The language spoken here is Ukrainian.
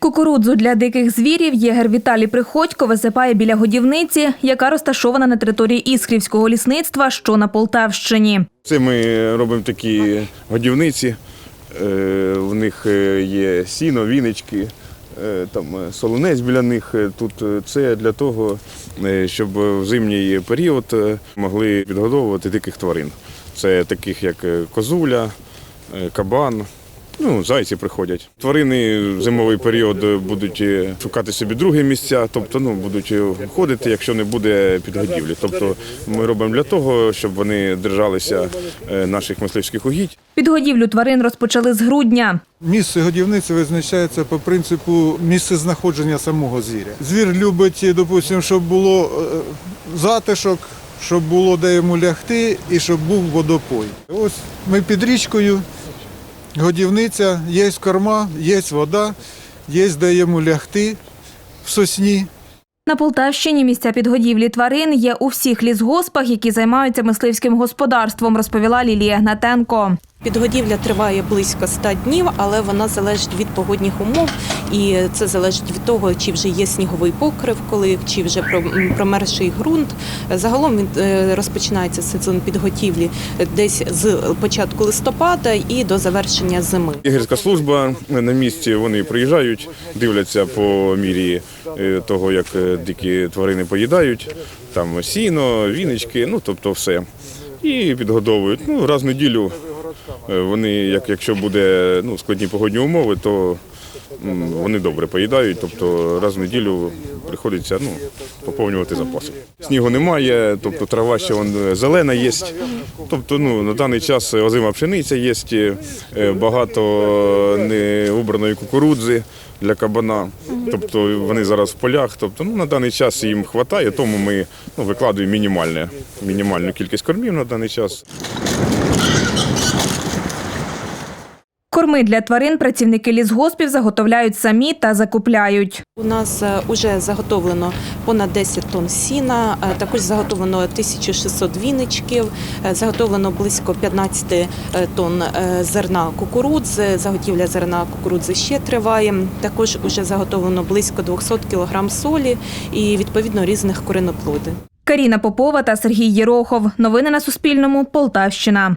Кукурудзу для диких звірів єгер Віталій Приходько висипає біля годівниці, яка розташована на території Іскрівського лісництва, що на Полтавщині. Це ми робимо такі годівниці. Е, В них е, є сіно, вінички, е, там солонець біля них. Тут це для того, щоб в зимній період могли підгодовувати диких тварин. Це таких як козуля, кабан. Ну, зайці приходять. Тварини в зимовий період будуть е, шукати собі другі місця, тобто ну, будуть е, ходити, якщо не буде підгодівлі. Тобто ми робимо для того, щоб вони держалися е, наших мисливських угідь. Підгодівлю тварин розпочали з грудня. Місце годівниці визначається по принципу місце знаходження самого звіря. Звір любить, допустимо, щоб було затишок, щоб було де йому лягти і щоб був водопой. Ось ми під річкою, годівниця, є корма, є вода, є де йому лягти в сосні. На Полтавщині місця підгодівлі тварин є у всіх лісгоспах, які займаються мисливським господарством, розповіла Лілія Гнатенко. Підгодівля триває близько 100 днів, але вона залежить від погодних умов, і це залежить від того, чи вже є сніговий покрив, коли чи вже про- м, промерзший ґрунт. Загалом він е, розпочинається сезон підготівлі десь з початку листопада і до завершення зими. Ігерська служба на місці вони приїжджають, дивляться по мірі е, того, як е, дикі тварини поїдають, там сіно, вінички, ну тобто все. І підгодовують. Ну, раз в неділю е, вони, як, якщо буде ну, складні погодні умови, то вони добре поїдають, тобто раз в неділю приходиться ну, поповнювати запаси. Снігу немає, тобто трава ще е, зелена є. Тобто ну, на даний час озима пшениця є, е, багато неубраної кукурудзи для кабана. Тобто вони зараз в полях. Тобто ну, на даний час їм вистачає, тому ми ну, викладуємо мінімальну кількість кормів на даний час. Корми для тварин працівники лісгоспів заготовляють самі та закупляють. У нас вже заготовлено понад 10 тонн сіна, е, також заготовлено 1600 віничків, е, заготовлено близько 15 е, тонн е, зерна кукурудзи. Заготівля зерна кукурудзи ще триває. Також вже заготовлено близько 200 кг солі і відповідно різних кореноплодів. Каріна Попова та Сергій Єрохов. Новини на Суспільному. Полтавщина.